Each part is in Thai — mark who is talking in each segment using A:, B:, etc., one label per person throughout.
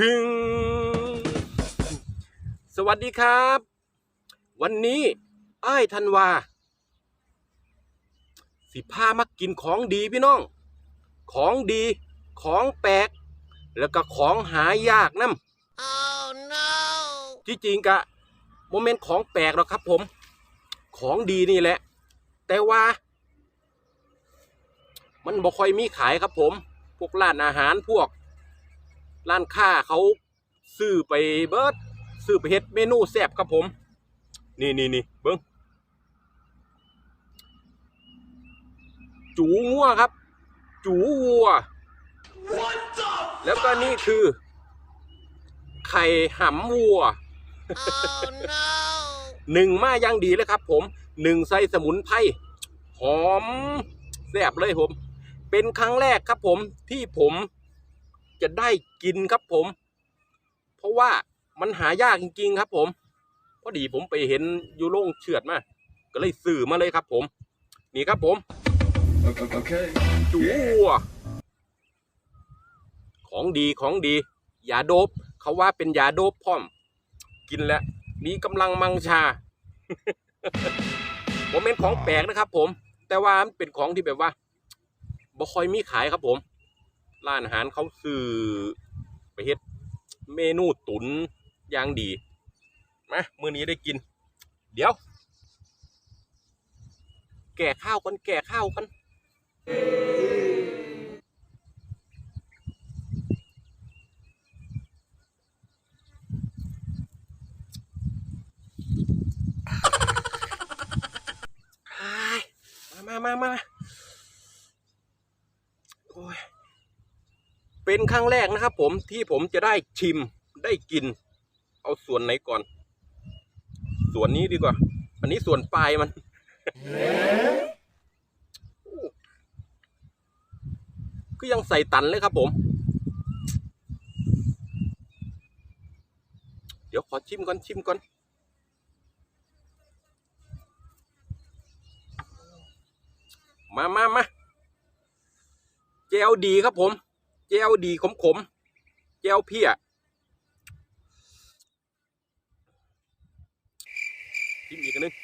A: ถึง สวัสดีครับ วันนี้อ้ายธันวา สิพามากินของดีพี่น้อง ของดีของแปลก แล้วก็ของหายากน้ำ
B: Oh no!
A: ที่จริงกะโมเมนต์ของแปลกหรอกครับผม ของดีนี่แหละ แต่ว่า มันบ่ค่อยมีขายครับผม พวกร้านอาหารพวก ร้านค้าเขาซื้อไปเบิดซื้อไปเฮ็ดเมนูแซ่บครับผม นี่นี่นี่เบิ้งจูงัวครับ จูวัว แล้วก็นี่คือ ไข่หำวัว
B: Oh no!
A: หนึ่งมาอย่างดีเลยครับ ผมหนึ่งใส่สมุนไพรหอมแซ่บเลยผม เป็นครั้งแรกครับผมที่ผม จะได้กินครับผม เพราะว่ามันหายากจริง ๆ ครับ ผมพอดีผมไปเห็นยูโรงเชือดมาก็เลยสื่อมาเลยครับ ผม นี่ครับผม
C: Okay.
A: จูวของดีของดียาโดบเขาว่าเป็นยาโดบพร้อม กินแล้วมีกำลังมังชาผมเป็นของแปลกนะครับ ผม แต่ว่ามันเป็นของที่แบบว่าบ่คอยมีขายครับผม ร้านอาหารเขาซื้อไปเฮ็ดเมนูตุนอย่างดีมามื้อนี้ได้กิน เดี๋ยว แก่ข้าวกันแก่ข้าวกันไอ้มามามามาโอ้ย เป็นครั้งแรกนะครับ ผมที่ผมจะได้ชิมได้กิน เอาส่วนไหนก่อน ส่วนนี้ดีกว่า อันนี้ส่วนปลายมันก็ยังใส่ตันเลยครับผม เดี๋ยวขอชิมก่อนชิมก่อนมามามาเจลดีครับผม เจลดีขมขมๆเจลเพียชิมอีกอันหนึง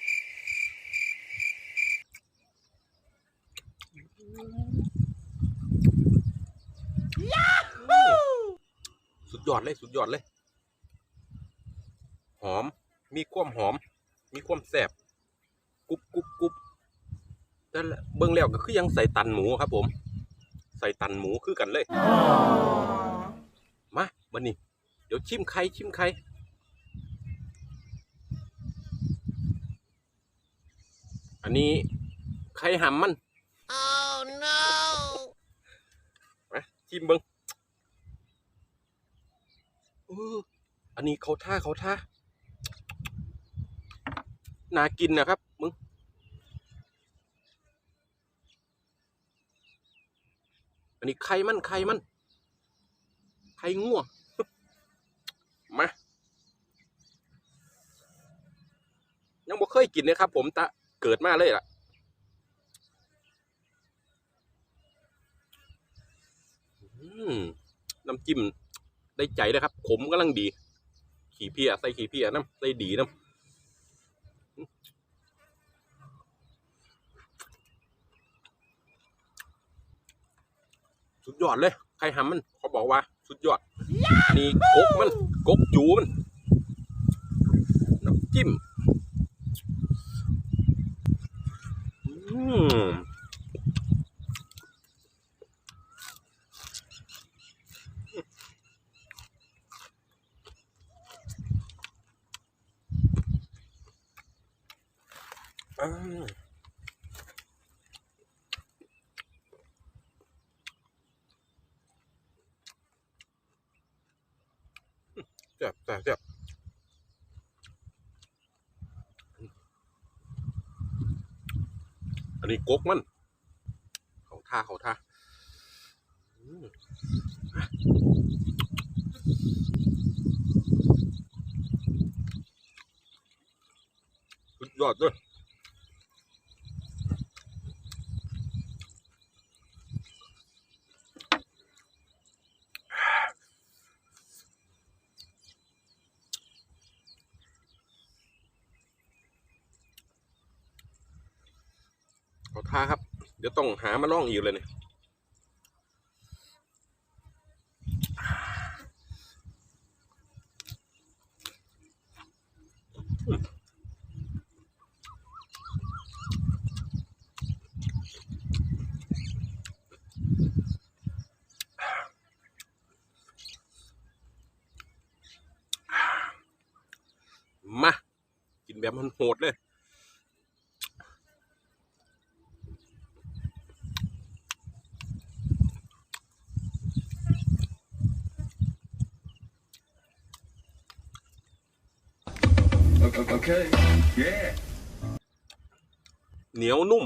A: สุดยอดเลย สุดยอดเลย หอม มีความหอม มีความแสบกรุบกรุบกรุบแต่ละเบิ่งแล้วก็คือยังใส่ตันหมูครับผม ใส่ตันหมูคือกันเลยมาวันนี้ เดี๋ยวชิมไข่ชิมไข่อันนี้ไข่หำมัน
B: Oh no!
A: มาชิมเบิ่งเอออันนี้เขาท่าเขาท่าน่ากินนะครับมึง อันนี้ไข่มันไข่มันไข่งัวงมายังบ่เคยกินเลยครับ ผมตะเกิดมาเลยล่ะน้ำจิ้มได้ใจเลยครับ ขมกำลังดี ขี่เพียใส่ขี่เพียน้ำใส่ดีน้ำ สุดยอดเลย ใครหำมัน เขาบอกว่า สุดยอด นี่กกมันกกจูมันน้ำจิ้ม อืม อ่า แซ่บแซ่บแซ่บอันนี้กกมัน เขาท่าเขาท่าสุดยอดเลย อท่าครับ เดี๋ยวต้องหามาล่องอีกเลยเนี่ยมา กินแบบมันโหดเลย
C: Okay. Yeah.
A: เหนียวนุ่ม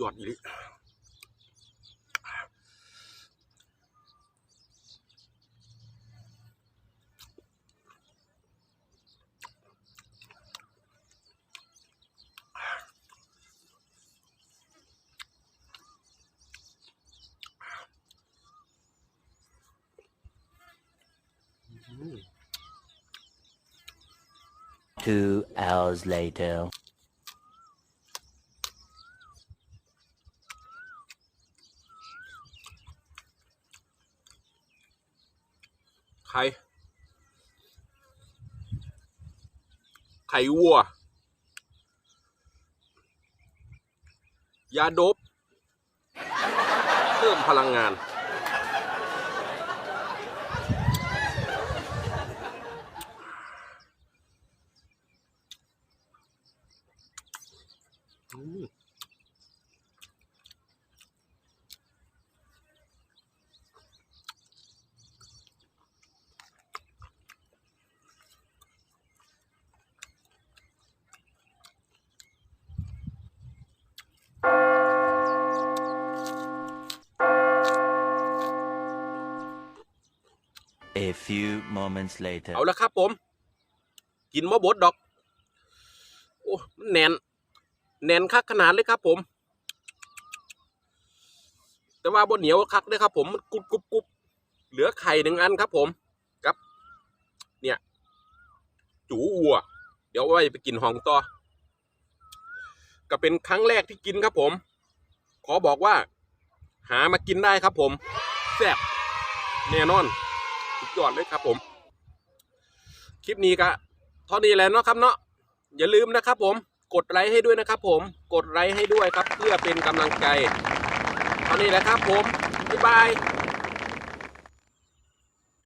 A: ยอดอีหลิอืม
D: Two hours later.
A: ไข่ไข่วัว ยาดบ เพิ่มพลังงาน
D: few moments later.
A: เอาละครับผม กินมะบดดอก โอ้แน่น แน่นคักขนาดเลยครับผม แต่ว่าบนเหนียวคักเลยครับผมมันกรุบกรุบกรุบเหลือไข่หนึ่งอันครับผมกับ เนี่ย จูวัว เดี๋ยวเอาไว้ไปกินห้องต่อ ก็เป็นครั้งแรกที่กินครับผม ขอบอกว่า หามากินได้ครับผม แซ่บแน่นอน ยอดเลยครับผม คลิปนี้ก็เท่านี้แหล้วเนาะครับเนาะอย่าลืมนะครับผมกดไลค์ให้ด้วยนะครับผมกดไลค์ให้ด้วยครับ เพื่อเป็นกำลังใจเท่านี้แหละครับผมบ๊ายบาย